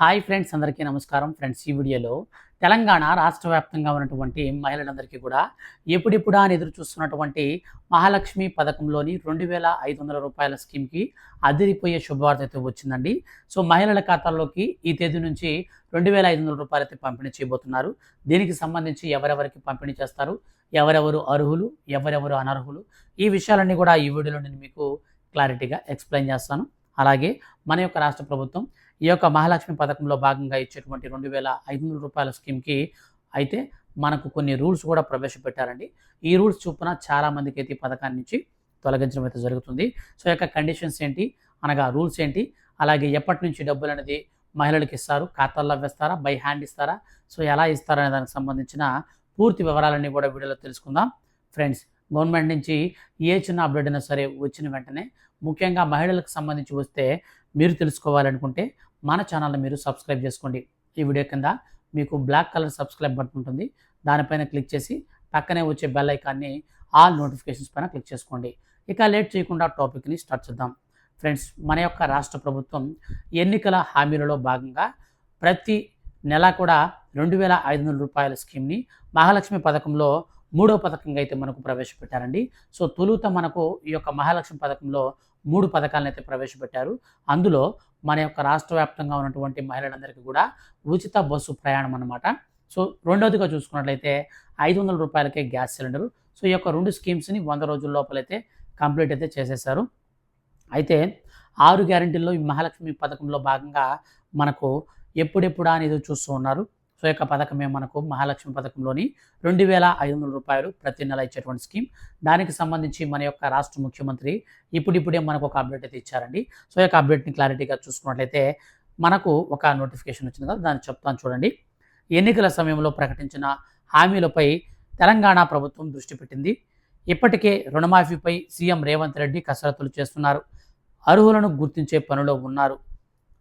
Hi friends అందరికీ నమస్కారం. Friends ఈ వీడియోలో తెలంగాణ రాష్ట్ర వ్యాప్తంగా ఉన్నటువంటి మహిళలందరికీ కూడా ఎప్పుడెప్పుడా అని ఎదురు చూస్తున్నటువంటి మహాలక్ష్మి పథకంలోని రెండు వేల ఐదు వందల రూపాయల స్కీమ్కి అదిరిపోయే శుభవార్త అయితే వచ్చిందండి. సో మహిళల ఖాతాల్లోకి ఈ తేదీ నుంచి రెండు వేల ఐదు వందల రూపాయలు అయితే పంపిణీ చేయబోతున్నారు. దీనికి సంబంధించి ఎవరెవరికి పంపిణీ చేస్తారు? ఎవరెవరు అర్హులు? ఎవరెవరు అనర్హులు? ఈ విషయాలన్నీ కూడా ఈ వీడియోలో నేను మీకు క్లారిటీగా ఎక్స్ప్లెయిన్ చేస్తాను. అలాగే మన యొక్క రాష్ట్ర ప్రభుత్వం ఈ యొక్క మహాలక్ష్మి పథకంలో భాగంగా ఇచ్చేటువంటి రెండు వేల ఐదు వందల రూపాయల స్కీమ్కి అయితే మనకు కొన్ని రూల్స్ కూడా ప్రవేశపెట్టారండి. ఈ రూల్స్ చూపున చాలామందికి అయితే ఈ పథకాన్ని నుంచి తొలగించడం అయితే జరుగుతుంది. సో యొక్క కండిషన్స్ ఏంటి? అనగా రూల్స్ ఏంటి? అలాగే ఎప్పటి నుంచి డబ్బులు అనేది మహిళలకు ఇస్తారు? ఖాతాల్లో వేస్తారా బై హ్యాండ్ ఇస్తారా? సో ఎలా ఇస్తారనే దానికి సంబంధించిన పూర్తి వివరాలన్నీ కూడా వీడియోలో తెలుసుకుందాం. ఫ్రెండ్స్ గవర్నమెంట్ నుంచి ఏ చిన్న అప్డేట్ అయినా సరే వచ్చిన వెంటనే ముఖ్యంగా మహిళలకు సంబంధించి వస్తే మీరు తెలుసుకోవాలనుకుంటే మన ఛానల్ని మీరు సబ్స్క్రైబ్ చేసుకోండి. ఈ వీడియో కింద మీకు బ్లాక్ కలర్ సబ్స్క్రైబ్ బటన్ ఉంటుంది. దానిపైన క్లిక్ చేసి పక్కనే వచ్చే బెల్ ఐకాన్ని ఆల్ నోటిఫికేషన్స్ పైన క్లిక్ చేసుకోండి. ఇక లేట్ చేయకుండా టాపిక్ని స్టార్ట్ చేద్దాం. ఫ్రెండ్స్ మన యొక్క రాష్ట్ర ప్రభుత్వం ఎన్నికల హామీలలో భాగంగా ప్రతి నెల కూడా రెండు వేల ఐదు వందల రూపాయల స్కీమ్ని మహాలక్ష్మి పథకంలో మూడో పథకంగా అయితే మనకు ప్రవేశపెట్టారండి. సో తొలుత మనకు ఈ యొక్క మహాలక్ష్మి పథకంలో మూడు పథకాలను అయితే ప్రవేశపెట్టారు. అందులో మన యొక్క రాష్ట్ర వ్యాప్తంగా ఉన్నటువంటి మహిళలందరికీ కూడా ఉచిత బస్సు ప్రయాణం అనమాట సో రెండవదిగా చూసుకున్నట్లయితే ఐదు వందల రూపాయలకే గ్యాస్ సిలిండర్. సో ఈ యొక్క రెండు స్కీమ్స్ని వంద రోజుల లోపలైతే కంప్లీట్ అయితే చేసేసారు. అయితే ఆరు గ్యారంటీల్లో ఈ మహాలక్ష్మి పథకంలో భాగంగా మనకు ఎప్పుడెప్పుడా అని ఎదురు చూస్తూ ఉన్నారు. సో యొక్క పథకమే మనకు మహాలక్ష్మి పథకంలోని రెండు వేల ఐదు వందల రూపాయలు ప్రతి నెల ఇచ్చేటువంటి స్కీమ్. దానికి సంబంధించి మన యొక్క రాష్ట్ర ముఖ్యమంత్రి ఇప్పుడిప్పుడే మనకు ఒక అప్డేట్ అయితే ఇచ్చారండి. సో యొక్క అప్డేట్ని క్లారిటీగా చూసుకున్నట్లయితే మనకు ఒక నోటిఫికేషన్ వచ్చింది కదా దాన్ని చెప్తాను చూడండి. ఎన్నికల సమయంలో ప్రకటించిన హామీలపై తెలంగాణ ప్రభుత్వం దృష్టి పెట్టింది. ఇప్పటికే రుణమాఫీపై సీఎం రేవంత్ రెడ్డి కసరత్తులు చేస్తున్నారు. అర్హులను గుర్తించే పనిలో ఉన్నారు.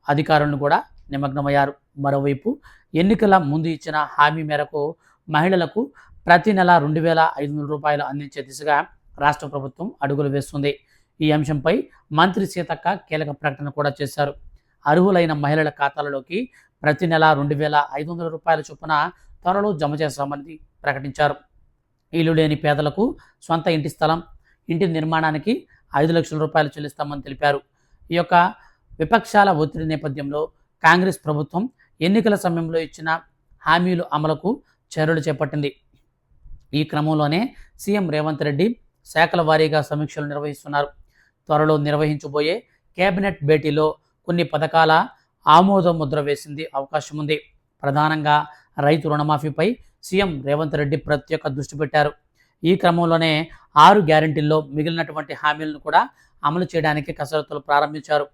అధికారులను కూడా నిమగ్నమయ్యారు. మరోవైపు ఎన్నికల ముందు ఇచ్చిన హామీ మేరకు మహిళలకు ప్రతి నెల రెండు వేల ఐదు వందల రూపాయలు అందించే దిశగా రాష్ట్ర ప్రభుత్వం అడుగులు వేస్తుంది. ఈ అంశంపై మంత్రి సీతక్క కీలక ప్రకటన కూడా చేశారు. అర్హులైన మహిళల ఖాతాలలోకి ప్రతి నెల రెండు వేల ఐదు వందల రూపాయల చొప్పున త్వరలో జమ చేస్తామని ప్రకటించారు. ఇల్లు లేని పేదలకు సొంత ఇంటి స్థలం ఇంటి నిర్మాణానికి ఐదు లక్షల రూపాయలు చెల్లిస్తామని తెలిపారు. ఈ యొక్క విపక్షాల ఒత్తిడి నేపథ్యంలో కాంగ్రెస్ ప్రభుత్వం ఎన్నికల సమయంలో ఇచ్చిన హామీలు అమలుకు చర్యలు చేపట్టింది. ఈ క్రమంలోనే సీఎం రేవంత్ రెడ్డి శాఖల వారీగా సమీక్షలు నిర్వహిస్తున్నారు. త్వరలో నిర్వహించబోయే కేబినెట్ భేటీలో కొన్ని పథకాల ఆమోద ముద్ర వేసింది అవకాశం ఉంది ప్రధానంగా రైతు రుణమాఫీపై సీఎం రేవంత్ రెడ్డి ప్రత్యేక దృష్టి పెట్టారు. ఈ క్రమంలోనే ఆరు గ్యారంటీల్లో మిగిలినటువంటి హామీలను కూడా అమలు చేయడానికి కసరత్తులు ప్రారంభించారు.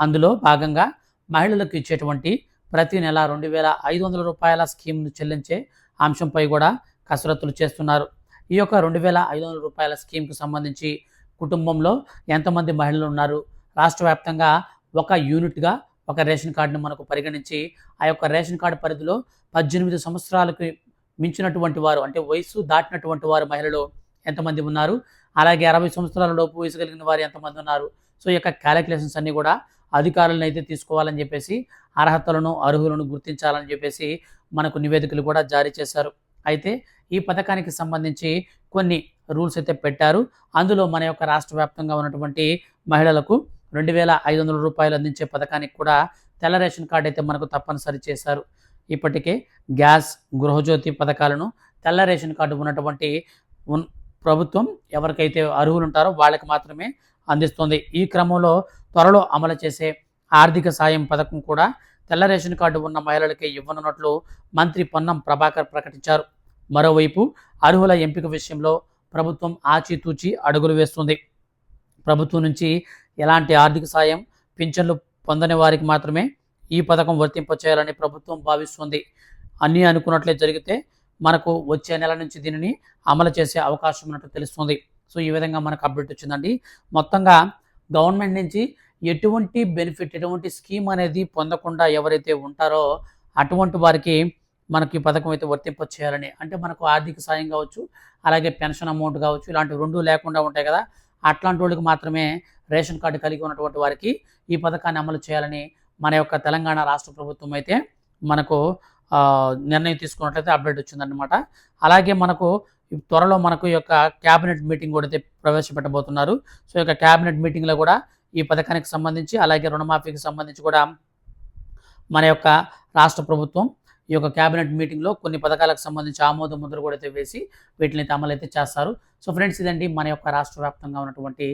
అందులో భాగంగా మహిళలకు ఇచ్చేటువంటి ప్రతి నెల రెండు వేల ఐదు వందల రూపాయల స్కీమ్ను చెల్లించే అంశంపై కూడా కసరత్తులు చేస్తున్నారు. ఈ యొక్క రెండు వేల ఐదు వందల రూపాయల స్కీమ్కు సంబంధించి కుటుంబంలో ఎంతమంది మహిళలు ఉన్నారు? రాష్ట్ర వ్యాప్తంగా ఒక యూనిట్గా ఒక రేషన్ కార్డును మనకు పరిగణించి ఆ యొక్క రేషన్ కార్డు పరిధిలో పద్దెనిమిది సంవత్సరాలకు మించినటువంటి వారు అంటే వయసు దాటినటువంటి వారు మహిళలు ఎంతమంది ఉన్నారు? అలాగే అరవై సంవత్సరాల లోపు వయసు కలిగిన వారు ఎంతమంది ఉన్నారు? సో ఈ యొక్క క్యాలిక్యులేషన్స్ అన్నీ కూడా అధికారులను అయితే తీసుకోవాలని చెప్పేసి అర్హతలను అర్హులను గుర్తించాలని చెప్పేసి మనకు నివేదికలు కూడా జారీ చేశారు. అయితే ఈ పథకానికి సంబంధించి కొన్ని రూల్స్ అయితే పెట్టారు. అందులో మన యొక్క రాష్ట్ర వ్యాప్తంగా ఉన్నటువంటి మహిళలకు రెండు వేల ఐదు వందల రూపాయలు అందించే పథకానికి కూడా తెల్ల రేషన్ కార్డు అయితే మనకు తప్పనిసరి చేశారు. ఇప్పటికే గ్యాస్ గృహజ్యోతి పథకాలను తెల్ల రేషన్ కార్డు ఉన్నటువంటి ఉన్ ప్రభుత్వం ఎవరికైతే అర్హులు ఉంటారో వాళ్ళకి మాత్రమే అందిస్తుంది. ఈ క్రమంలో త్వరలో అమలు చేసే ఆర్థిక సాయం పథకం కూడా తెల్ల రేషన్ కార్డు ఉన్న మహిళలకే ఇవ్వనున్నట్లు మంత్రి పొన్నం ప్రభాకర్ ప్రకటించారు. మరోవైపు అర్హుల ఎంపిక విషయంలో ప్రభుత్వం ఆచితూచి అడుగులు వేస్తుంది. ప్రభుత్వం నుంచి ఎలాంటి ఆర్థిక సాయం పింఛన్లు పొందని వారికి మాత్రమే ఈ పథకం వర్తింపచేయాలని ప్రభుత్వం భావిస్తుంది. అన్నీ అనుకున్నట్లే జరిగితే మనకు వచ్చే నెల నుంచి దీనిని అమలు చేసే అవకాశం ఉన్నట్టు తెలుస్తుంది. సో ఈ విధంగా మనకు అప్డేట్ వచ్చిందండి. మొత్తంగా గవర్నమెంట్ నుంచి ఎటువంటి బెనిఫిట్ ఎటువంటి స్కీమ్ అనేది పొందకుండా ఎవరైతే ఉంటారో అటువంటి వారికి మనకి ఈ పథకం అయితే వర్తింప చేయాలని అంటే మనకు ఆర్థిక సాయం కావచ్చు అలాగే పెన్షన్ అమౌంట్ కావచ్చు ఇలాంటి రెండు లేకుండా ఉంటాయి కదా. అట్లాంటి వాళ్ళకి మాత్రమే రేషన్ కార్డు కలిగి ఉన్నటువంటి వారికి ఈ పథకాన్ని అమలు చేయాలని మన యొక్క తెలంగాణ రాష్ట్ర ప్రభుత్వం అయితే మనకు నిర్ణయం తీసుకున్నట్లయితే అప్డేట్ వచ్చిందన్నమాట. అలాగే మనకు త్వరలో మనకు ఈ యొక్క క్యాబినెట్ మీటింగ్ కూడా అయితే ప్రవేశపెట్టబోతున్నారు. సో ఈ యొక్క క్యాబినెట్ మీటింగ్లో కూడా ఈ పథకానికి సంబంధించి అలాగే రుణమాఫీకి సంబంధించి కూడా మన యొక్క రాష్ట్ర ప్రభుత్వం ఈ యొక్క క్యాబినెట్ మీటింగ్లో కొన్ని పథకాలకు సంబంధించి ఆమోద ముద్ర కూడా అయితే వేసి వీటిని అయితే అమలు అయితే చేస్తారు. సో ఫ్రెండ్స్ ఇదండి మన యొక్క రాష్ట్ర వ్యాప్తంగా ఉన్నటువంటి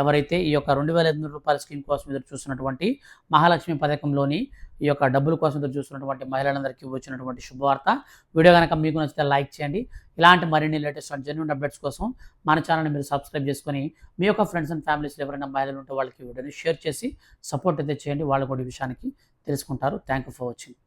ఎవరైతే ఈ యొక్క రెండు వేల ఐదు వందల రూపాయల స్కీమ్ కోసం ఎదురు చూస్తున్నటువంటి మహాలక్ష్మి పథకంలోని ఈ యొక్క డబ్బుల కోసం ఎదురు చూస్తున్నటువంటి మహిళలందరికీ వచ్చినటువంటి శుభవార్త. వీడియో కనుక మీకు నచ్చితే లైక్ చేయండి. ఇలాంటి మరిన్ని లేటెస్ట్ అండ్ జెన్యున్ అప్డేట్స్ కోసం మన ఛానల్ని మీరు సబ్స్క్రైబ్ చేసుకొని మీ యొక్క ఫ్రెండ్స్ అండ్ ఫ్యామిలీస్లో ఎవరైనా మహిళలు ఉంటే వాళ్ళకి వీడియోని షేర్ చేసి సపోర్ట్ అయితే చేయండి. వాళ్ళు కూడా ఈ విషయానికి తెలుసుకుంటారు. Thank you for watching